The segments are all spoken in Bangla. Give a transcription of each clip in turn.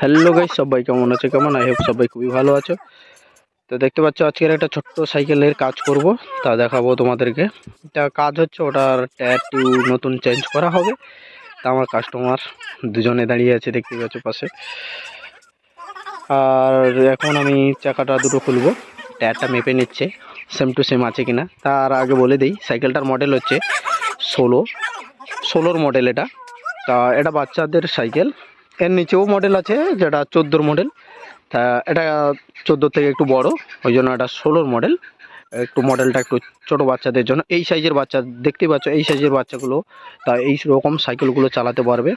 হ্যালো গাইস সবাই কেমন আছে? কেমন? আই হোপ সবাই খুবই ভালো আছো। তো দেখতে পাচ্ছ, আজকের একটা ছোট্ট সাইকেলের কাজ করব, তা দেখাবো তোমাদেরকে। এটা কাজ হচ্ছে, ওটার টায়ার নতুন চেঞ্জ করা হবে। তা আমার কাস্টমার দুজনে দাঁড়িয়ে আছে, দেখতে পাচ্ছ পাশে। আর এখন আমি চাকাটা দুটো খুলবো। টায়ারটা মেপে নিচ্ছে সেম টু সেম আছে কিনা, তার আগে বলে দিই, সাইকেলটার মডেল হচ্ছে ষোলো। ষোলোর মডেল এটা। তা এটা বাচ্চাদের সাইকেল এর নিচেও মডেল আছে, যেটা চোদ্দোর মডেল তা এটা চোদ্দোর থেকে একটু বড়, ওই জন্য এটা ষোলোর মডেল একটু মডেলটা একটু ছোট বাচ্চাদের জন্য। এই সাইজের বাচ্চা, দেখতেই পাচ্ছ, এই সাইজের বাচ্চাগুলো, তা এই রকম সাইকেলগুলো চালাতে পারবে।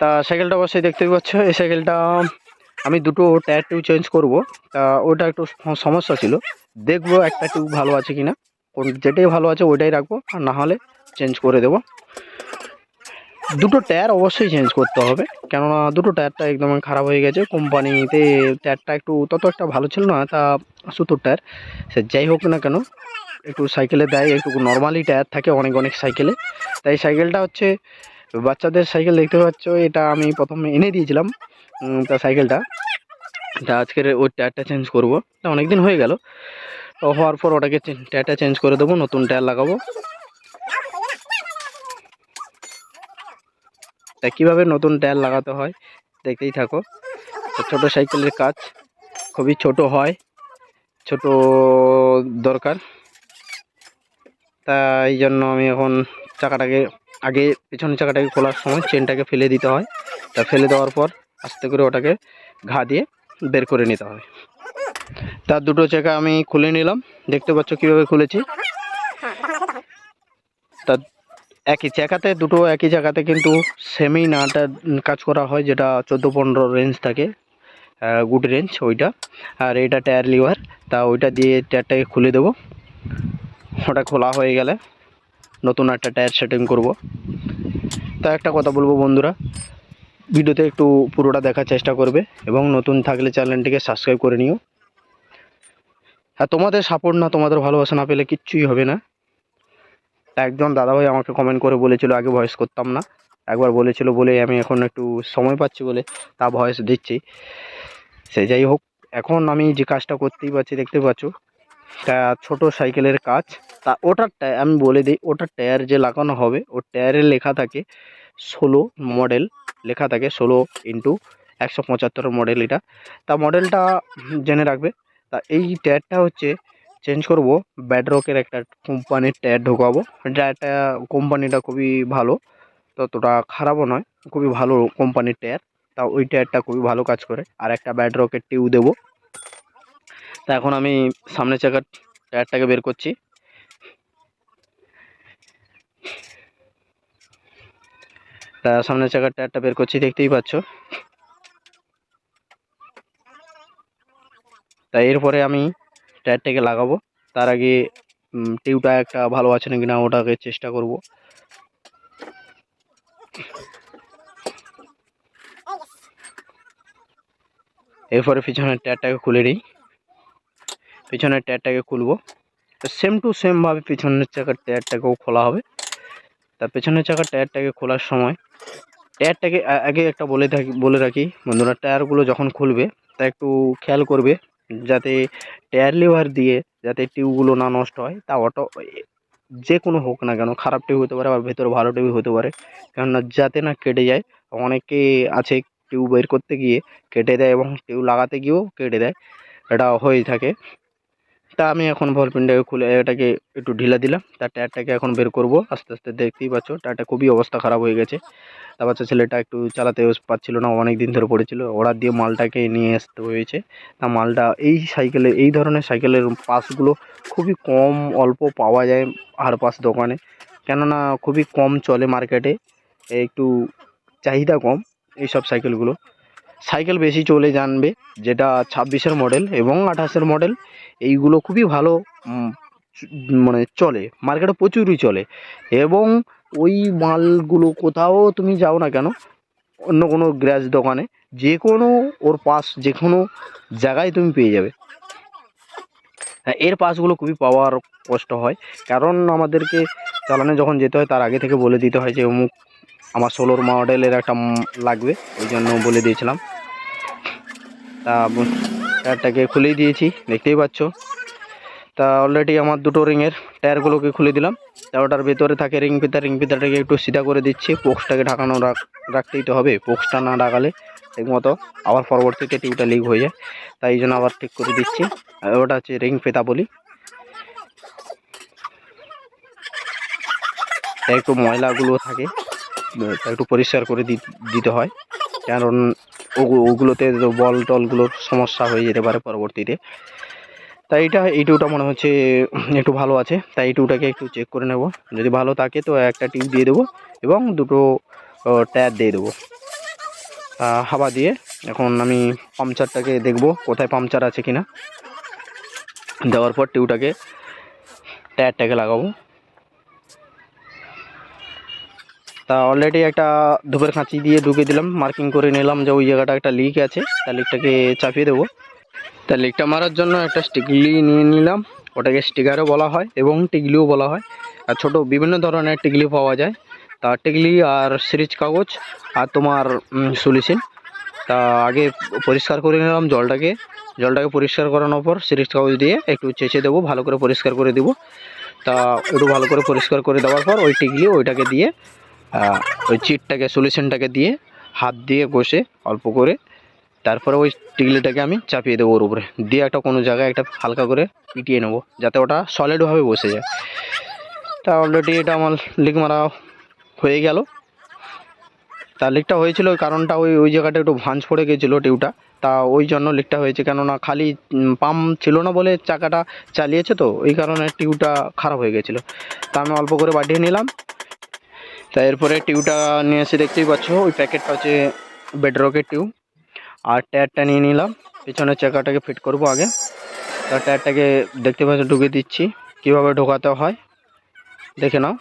তা সাইকেলটা অবশ্যই দেখতেই পাচ্ছ, এই সাইকেলটা আমি দুটো টায়ার টিউব চেঞ্জ করব। তা ওটা একটু সমস্যা ছিল। দেখব একটা টিউব ভালো আছে কিনা। কোন যেটাই ভালো আছে ওইটাই রাখব, আর না হলে চেঞ্জ করে দেবো। দুটো টায়ার অবশ্যই চেঞ্জ করতে হবে। কেননা দুটো টায়ারটা একদম খারাপ হয়ে গেছে। কোম্পানিতে টায়ারটা একটু তত একটা ভালো ছিল না, তা সুতোর টায়ার সে যাই হোক না কেন, একটু সাইকেলে দেয়, একটু নর্মালি টায়ার থাকে অনেক অনেক সাইকেলে তাই সাইকেলটা হচ্ছে, বাচ্চাদের সাইকেল দেখতে পাচ্ছ, এটা আমি প্রথমে এনে দিয়েছিলাম তা সাইকেলটা তা আজকের ওই টায়ারটা চেঞ্জ করব। তা অনেক দিন হয়ে গেল। হওয়ার পর ওটাকে টায়ারটা চেঞ্জ করে দেবো, নতুন টায়ার লাগাবো। তা কীভাবে নতুন টায়ার লাগাতে হয়, দেখতেই থাকো। তো ছোটো সাইকেলের কাজ, খুবই ছোট হয়, ছোট দরকার। তাই জন্য আমি এখন চাকাটাকে, আগে পেছনের চাকাটাকে খোলার সময় চেনটাকে ফেলে দিতে হয়। তা ফেলে দেওয়ার পর আস্তে করে ওটাকে ঘা দিয়ে বের করে নিতে হয় তার দুটো চাকা আমি খুলে নিলাম, দেখতে পাচ্ছ কীভাবে খুলেছি। তা একই চাকাতে, দুটো একই জায়গাতে কিন্তু সেমই নাটা কাজ করা হয়, যেটা চোদ্দ পনেরো রেঞ্জ থাকে গুড রেঞ্জ ওইটা। আর এটা টায়ার লিভার তা ওইটা দিয়ে টায়ারটাকে খুলে দেবো। ওটা খোলা হয়ে গেলে নতুন একটা টায়ার সেটিং করব। তা একটা কথা বলব বন্ধুরা, ভিডিওতে একটু পুরোটা দেখার চেষ্টা করবে এবং নতুন থাকলে চ্যানেলটিকে সাবস্ক্রাইব করে নিও। আর তোমাদের সাপোর্ট না, তোমাদের ভালোবাসা না পেলে কিচ্ছুই হবে না। একজন দাদাভাই আমাকে কমেন্ট করে বলেছিল, আগে ভয়েস করতাম না। একবার বলেছিল বলে আমি এখন একটু সময় পাচ্ছি বলে, তা ভয়েস দিচ্ছি। সে যাই হোক, এখন আমি যে কাজটা করতেই পারছি, দেখতে পাচ্ছ, তা ছোট সাইকেলের কাজ। তা ওটার টায়ার আমি বলে দিই, ওটার টায়ার যে লাগানো হবে, ওর টায়ারে লেখা থাকে ষোলো মডেল লেখা থাকে ষোলো ইন্টু একশো পঁচাত্তর মডেল এটা। তা মডেলটা জেনে রাখবে। তা এই টায়ারটা হচ্ছে চেঞ্জ করব ব্যাডরকের একটা কোম্পানির টায়ার ঢোকাবো। টায়ারটা কোম্পানিটা খুবই ভালো, ততটা খারাপও নয়, খুবই ভালো কোম্পানির টায়ার তা ওই টায়ারটা খুবই ভালো কাজ করে। আর একটা ব্যাডরকের টিউ দেবো। তা এখন আমি সামনের চাকার টায়ারটাকে বের করছি। তা সামনের চাকার টায়ারটা বের করছি, দেখতেই পাচ্ছ। তা এরপরে আমি টায়ারটাকে লাগাবো। তার আগে টিউটা একটা ভালো আছে নাকি না ওটাকে চেষ্টা করব। এরপরে পিছনের টায়ারটাকে খুলে নিই। পিছনের টায়ারটাকে খুলবো। সেম টু সেমভাবে পিছনের চাকার টায়ারটাকেও খোলা হবে। তা পেছনের চাকার টায়ারটাকে খোলার সময় টায়ারটাকে আগে একটা বলে থাকি, বলে রাখি। বন্ধুরা টায়ারগুলো যখন খুলবে, তা একটু খেয়াল করবে। যাতে টায়ার লিভার দিয়ে যাতে টিউবগুলো না নষ্ট হয়, তা অটো যে কোনো হোক না কেন, খারাপ টিউব হতে পারে, আবার ভেতরে ভালো টিউব হতে পারে। কেননা যাতে না কেটে যায়, অনেকে আছে টিউব বের করতে গিয়ে কেটে দেয় এবং টিউব লাগাতে গিয়েও কেটে দেয়। এটা হয়ে থাকে। তা আমি এখন বল পিনটাকে খুলে, এটাকে একটু ঢিলা দিলাম। তার টায়ারটাকে এখন বের করব। আস্তে আস্তে দেখতেই পাচ্ছ, টায়ারটা খুবই অবস্থা খারাপ হয়ে গেছে। তা বাচ্চা ছেলেটা একটু চালাতে পারছিল না, অনেক দিন ধরে পড়েছিল। অর্ডার দিয়ে মালটাকে নিয়ে আসতে হয়েছে। তা মালটা এই সাইকেলে, এই ধরনের সাইকেলের পাসগুলো খুবই কম অল্প পাওয়া যায় আর পাস দোকানে। কেননা খুবই কম চলে মার্কেটে। একটু চাহিদা কম এই সব সাইকেলগুলো। সাইকেল বেশি চলে জানবে যেটা ছাব্বিশের মডেল এবং আঠাশের মডেল এইগুলো খুবই ভালো মানে চলে মার্কেটে প্রচুরই চলে। এবং ওই মালগুলো কোথাও তুমি যাও না কেন অন্য কোনো গ্যাস দোকানে যে কোনো ওর পাস যে কোনো জায়গায় তুমি পেয়ে যাবে। হ্যাঁ, এর পাসগুলো খুবই পাওয়ার কষ্ট হয় কারণ আমাদেরকে চালানে যখন যেতে হয় তার আগে থেকে বলে দিতে হয় যে অমুক আমার ষোলোর মডেলের একটা লাগবে ওই জন্য বলে দিয়েছিলাম। তা টায়ারটাকে খুলেই দিয়েছি, দেখতেই পাচ্ছ। তা অলরেডি আমার দুটো রিংয়ের টায়ারগুলোকে খুলে দিলাম। তা ওটার ভেতরে থাকে রিং ফিতা, রিং ফিতাটাকে একটু সিধা করে দিচ্ছি। পোক্সটাকে ঢাকানো রাখ রাখতেই তো হবে পোক্সটা না ঢাকালে ঠিকমতো আবার পরবর্তীতে টিউটা লিক হয়ে যায়। তাই জন্য আবার ঠিক করে দিচ্ছি। ওটা হচ্ছে রিং ফিতা বলি। একটু ময়লাগুলো থাকে। একটু পরিষ্কার করে দিতে হয়। কারণ ওগু- ওগুলোতে বল টলগুলোর সমস্যা হয়ে যেতে পারে পরবর্তীতে। তাই এটা, এই টিউটা মনে হচ্ছে একটু ভালো আছে। তাই এই টিউটাকে একটু চেক করে নেব। যদি ভালো থাকে তো একটা টিউব দিয়ে দেবো এবং দুটো টায়ার দিয়ে দেবো। হাওয়া দিয়ে এখন আমি পাংচারটাকে দেখব কোথায় পাংচার আছে কিনা। দেওয়ার পর টিউটাকে টায়ারটাকে লাগাবো। তা অলরেডি একটা ধূপের খাঁচি দিয়ে ঢুকে দিলাম মার্কিং করে নিলাম যে ওই জায়গাটা একটা লিক আছে, তা লিকটাকে চাপিয়ে দেবো। তা লিকটা মারার জন্য একটা স্টিকলি নিয়ে নিলাম, ওটাকে স্টিকারও বলা হয় এবং টিকলিও বলা হয়। আর ছোটো বিভিন্ন ধরনের টিকলি পাওয়া যায়, তা টিকলি আর সিরিজ কাগজ আর তোমার সলিউশন তা আগে পরিষ্কার করে নিলাম জলটাকে জলটাকে পরিষ্কার করানোর পর সিরিজ কাগজ দিয়ে একটু চেঁচে দেবো, ভালো করে পরিষ্কার করে দেবো। তা একটু ভালো করে পরিষ্কার করে দেওয়ার পর ওই টিকলি ওইটাকে দিয়ে ওই চিটটাকে সলিউশনটাকে দিয়ে হাত দিয়ে ঘষে অল্প করে তারপরে ওই টিকলিটাকে আমি চাপিয়ে দেবো ওর উপরে। দিয়ে একটা কোনো জায়গায় একটা হালকা করে পিটিয়ে নেব, যাতে ওটা সলিডভাবে বসে যায়। তা অলরেডি এটা আমার লিক মারা হয়ে গেল। তা লিকটা হয়েছিল কারণটা ওই ওই জায়গাটা একটু ভাঁজ পড়ে গেছিল টিউটা তা ওই জন্য লিকটা হয়েছে, কেননা খালি পাম্প ছিল না বলে চাকাটা চালিয়েছে তো, ওই কারণে টিউটা খারাপ হয়ে গেছিল। তা আমি অল্প করে বাটিয়ে নিলাম। তা এরপরে টিউটা নিয়ে এসে দেখতেই পাচ্ছ, ওই প্যাকেটটা হচ্ছে বেডরকের টিউব আর টায়ারটা নিয়ে নিলাম, পিছনের চাকাটাকে ফিট করব আগে। তা টায়ারটাকে দেখতে পাচ্ছ ঢুকে দিচ্ছি। কীভাবে ঢোকাতে হয়, দেখে নাও।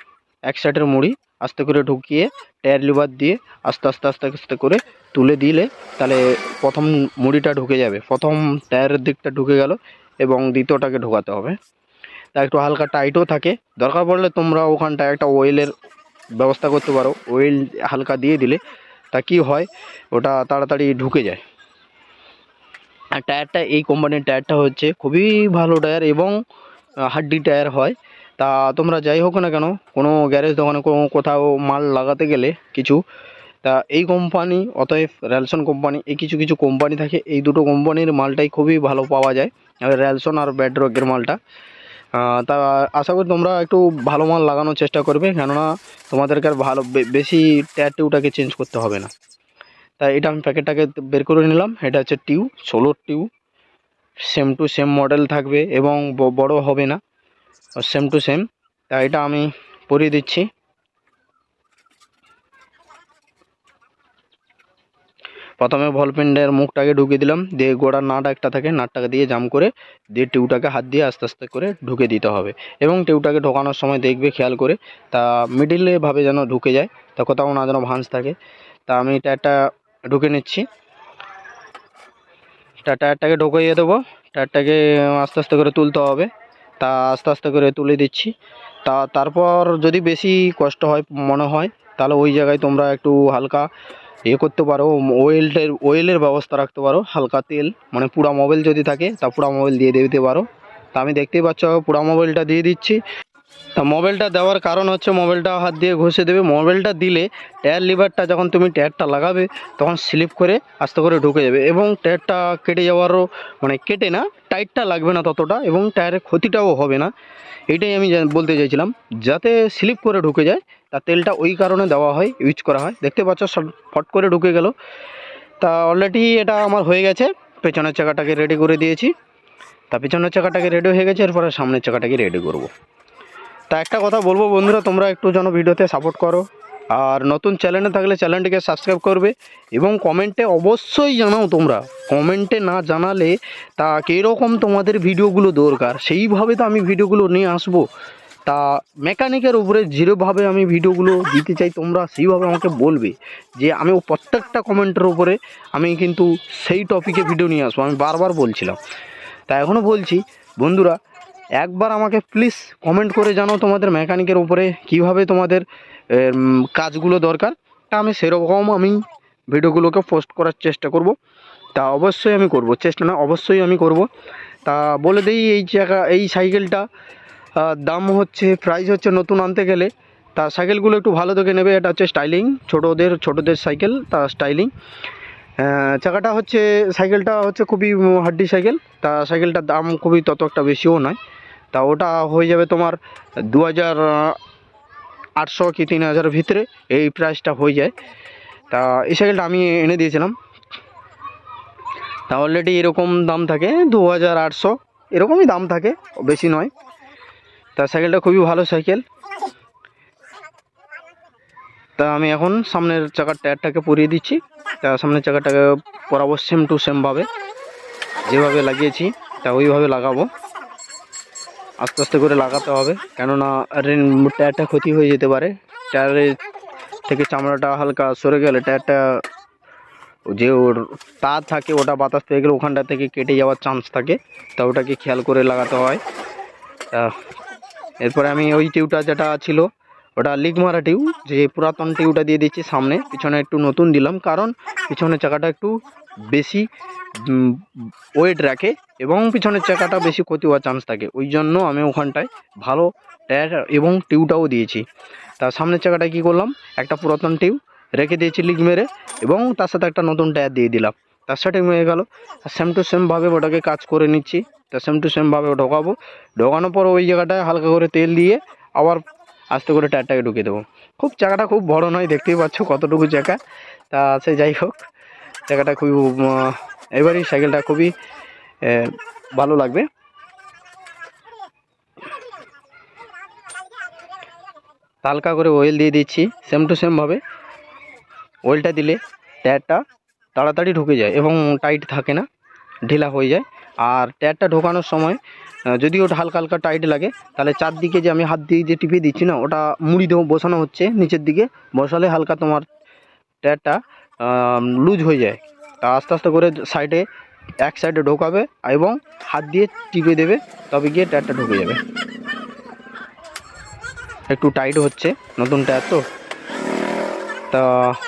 এক সাইডের মুড়ি, আস্তে করে ঢুকিয়ে টায়ার লিভার দিয়ে আস্তে আস্তে আস্তে আস্তে করে তুলে দিলে তাহলে প্রথম মুড়িটা ঢুকে যাবে। প্রথম টায়ারের দিকটা ঢুকে গেল এবং দ্বিতীয়টাকে ঢোকাতে হবে। তা একটু হালকা টাইটও থাকে। দরকার পড়লে তোমরা ওখানটায় একটা অয়েলের ব্যবস্থা করতে পারো। অয়েল হালকা দিয়ে দিলে তা কি হয়, ওটা তাড়াতাড়ি ঢুকে যায়। আর টায়ারটা, এই কোম্পানির টায়ারটা হচ্ছে খুবই ভালো টায়ার এবং হাড্ডি টায়ার হয়। তা তোমরা যাই হোক না কেন, কোনো গ্যারেজ দোকানে কোনো কোথাও মাল লাগাতে গেলে কিছু, তা এই কোম্পানি অতএব র্যালসন কোম্পানি এই কিছু কিছু কোম্পানি থাকে, এই দুটো কোম্পানির মালটাই খুবই ভালো পাওয়া যায়। র্যালসন আর ব্যাডরকের মালটা। তা আশা করি তোমরা একটু ভালো মাল লাগানোর চেষ্টা করবে, কেননা তোমাদেরকে আর ভালো বেশি ট্যার চেঞ্জ করতে হবে না। তাই এটা আমি প্যাকেটটাকে বের করে নিলাম, এটা হচ্ছে টিউ ষোলোর টিউ সেম টু সেম মডেল থাকবে এবং বড় হবে না সেম টু সেম তা এটা আমি পরিয়ে দিচ্ছি। প্রথমে ভলপিন্ডের মুখটাকে ঢুকিয়ে দিলাম, দিয়ে গোড়ার নাট একটা থাকে, নাটটাকে দিয়ে জাম করে দিয়ে টিউটাকে হাত দিয়ে আস্তে আস্তে করে ঢুকে দিতে হবে। এবং টিউটাকে ঢোকানোর সময় দেখবে, খেয়াল করে, তা মিডিলে ভাবে যেন ঢুকে যায়, তা কোথাও না যেন ভাঁজ থাকে। তা আমি টায়ারটা ঢুকে নিচ্ছি। তা টায়ারটাকে ঢুকিয়ে দেবো, টায়ারটাকে আস্তে আস্তে করে তুলতে হবে। তা আস্তে আস্তে করে তুলে দিচ্ছি। তা তারপর যদি বেশি কষ্ট হয়, মনে হয়, তাহলে ওই জায়গায় তোমরা একটু হালকা ইয়ে করতে পারো ওয়েলটের ওয়েলের ব্যবস্থা রাখতে পারো, হালকা তেল মানে পুরা মোবাইল যদি থাকে, তা পুরা মোবাইল দিয়ে দিতে পারো। তা আমি দেখতেই পাচ্ছ, পুরা মোবাইলটা দিয়ে দিচ্ছি। তা মোবাইলটা দেওয়ার কারণ হচ্ছে মোবাইলটা হাত দিয়ে ঘষে দেবে। মোবাইলটা দিলে টায়ার লিভারটা যখন তুমি টায়ারটা লাগাবে, তখন স্লিপ করে আস্তে করে ঢুকে যাবে এবং টায়ারটা কেটে যাওয়ারও মানে কেটে না টাইটটা লাগবে না ততটা এবং টায়ারের ক্ষতিটাও হবে না। এটাই আমি বলতে চাইছিলাম। যাতে স্লিপ করে ঢুকে যায় তা তেলটা ওই কারণে দেওয়া হয় ইউজ করা হয়। দেখতে পাচ্ছ ফট করে ঢুকে গেল। তা অলরেডি এটা আমার হয়ে গেছে। পেছনের চাকাটাকে রেডি করে দিয়েছি। তা পেছনের চাকাটাকে রেডি হয়ে গেছে, এরপরে সামনের চাকাটাকে রেডি করব। তা একটা কথা বলব বন্ধুরা, তোমরা একটু যেন ভিডিওতে সাপোর্ট করো। আর নতুন চ্যানেলে থাকলে চ্যানেলটিকে সাবস্ক্রাইব করবে এবং কমেন্টে অবশ্যই জানাও তোমরা। কমেন্টে না জানালে তা কীরকম তোমাদের ভিডিওগুলো দরকার? সেইভাবে তো আমি ভিডিওগুলো নিয়ে আসব। তা মেকানিকের উপরে যেভাবে আমি ভিডিওগুলো দিতে চাই, তোমরা সেইভাবে আমাকে বলবে যে আমি প্রত্যেকটা কমেন্টের উপরে আমি কিন্তু সেই টপিকে ভিডিও নিয়ে আসব, আমি বারবার বলছিলাম। তা এখনও বলছি, বন্ধুরা, একবার আমাকে প্লিজ কমেন্ট করে জানাও তোমাদের মেকানিকের উপরে কীভাবে তোমাদের কাজগুলো দরকার। তা আমি সেরকম আমি ভিডিওগুলোকে পোস্ট করার চেষ্টা করব। তা অবশ্যই আমি করব, চেষ্টা না, অবশ্যই আমি করব। তা বলে দিই এই জায়গা, এই সাইকেলটা দাম হচ্ছে প্রাইস হচ্ছে নতুন আনতে গেলে, তা সাইকেলগুলো একটু ভালো দেখে নেবে। এটা হচ্ছে স্টাইলিং ছোটোদের ছোটোদের সাইকেল তা স্টাইলিং চাকাটা হচ্ছে সাইকেলটা হচ্ছে খুবই হাড্ডি সাইকেল তা সাইকেলটার দাম খুবই তত একটা বেশিও নয়। তা ওটা হয়ে যাবে তোমার দু হাজার আটশো কি তিন হাজারের ভিতরে, এই প্রাইসটা হয়ে যায়। তা এই সাইকেলটা আমি এনে দিয়েছিলাম। তা অলরেডি এরকম দাম থাকে দু হাজার আটশো। এরকমই দাম থাকে, বেশি নয়। তা সাইকেলটা খুবই ভালো সাইকেল। তা আমি এখন সামনের চাকার টায়ারটাকে পরিয়ে দিচ্ছি। তা সামনের চাকাটাকে পরাবো সেম টু সেমভাবে যেভাবে লাগিয়েছি, তা ওইভাবে লাগাবো। আস্তে আস্তে করে লাগাতে হবে। কেননা রেন টায়ারটা ক্ষতি হয়ে যেতে পারে। টায়ারের থেকে চামড়াটা হালকা সরে গেলে টায়ারটা যে ওর তার থাকে, ওটা বাতাস পেয়ে গেলে ওখানটা থেকে কেটে যাওয়ার চান্স থাকে। তা ওটাকে খেয়াল করে লাগাতে হয়। তা এরপরে আমি ওই টিউটা যেটা ছিল, ওটা লিক মারা টিউ, যে পুরাতন টিউটা দিয়ে দিচ্ছি সামনে, পিছনে একটু নতুন দিলাম, কারণ পিছনের চাকাটা একটু বেশি ওয়েট রাখে এবং পিছনের চাকাটা বেশি ক্ষতি হওয়ার চান্স থাকে। ওই জন্য আমি ওখানটায় ভালো টায়ার এবং টিউটাও দিয়েছি। তার সামনের চাকাটা কী করলাম? একটা পুরাতন টিউ রেখে দিয়েছি লিক মেরে এবং তার সাথে একটা নতুন টায়ার দিয়ে দিলাম। তার সাথে হয়ে গেল। আর সেম টু সেমভাবে ওটাকে কাজ করে নিচ্ছি। তা সেম টু সেমভাবে ঢোকাবো। ঢোকানোর পর ওই জায়গাটায় হালকা করে তেল দিয়ে আবার আস্তে করে টায়ারটাকে ঢুকিয়ে দেবো। খুব চাকাটা খুব বড় নয়, দেখতেই পাচ্ছ কতটুকু চাকা তা সে যাই হোক চাকাটা খুবই এবারই সাইকেলটা খুবই ভালো লাগবে। হালকা করে অয়েল দিয়ে দিচ্ছি সেম টু সেমভাবে অয়েলটা দিলে, টায়ারটা তাড়াতাড়ি ঢুকে যায় এবং টাইট থাকে না, ঢিলা হয়ে যায়। আর টায়ারটা ঢোকানোর সময় যদি ওটা হালকা হালকা টাইট লাগে, তাহলে চারদিকে যে আমি হাত দিয়ে যে টিপে দিচ্ছি না, ওটা মুড়ি দেবো বসানো হচ্ছে নিচের দিকে, বসালে হালকা তোমার টায়ারটা লুজ হয়ে যায়। তা আস্তে আস্তে করে সাইডে, এক সাইডে ঢোকাবে এবং হাত দিয়ে টিপে দেবে, তবে গিয়ে টায়ারটা ঢুকে যাবে। একটু টাইট হচ্ছে, নতুন টায়ার তো। তা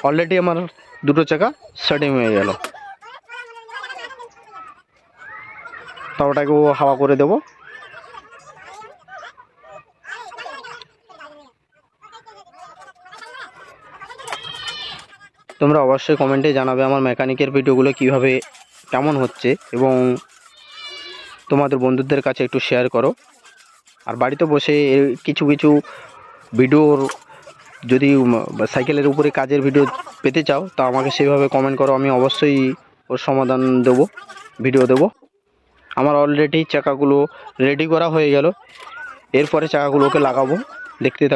অলরেডি আমার দুটো চাকা সেটিং হয়ে গেল। তা ওটাকেও হাওয়া করে দেবো। তোমরা অবশ্যই কমেন্টে জানাবে আমার মেকানিকের ভিডিওগুলো কীভাবে কেমন হচ্ছে এবং তোমাদের বন্ধুদের কাছে একটু শেয়ার করো। আর বাড়িতে বসে কিছু কিছু ভিডিওর যদি সাইকেলের উপরে কাজের ভিডিও পেতে চাও, তা আমাকে সেভাবে কমেন্ট করো, আমি অবশ্যই ওর সমাধান দেবো ভিডিও দেব। আমার অলরেডি চাকাগুলো রেডি করা হয়ে গেল। এরপরে চাকাগুলোকে লাগাবো। দেখতে থাকো।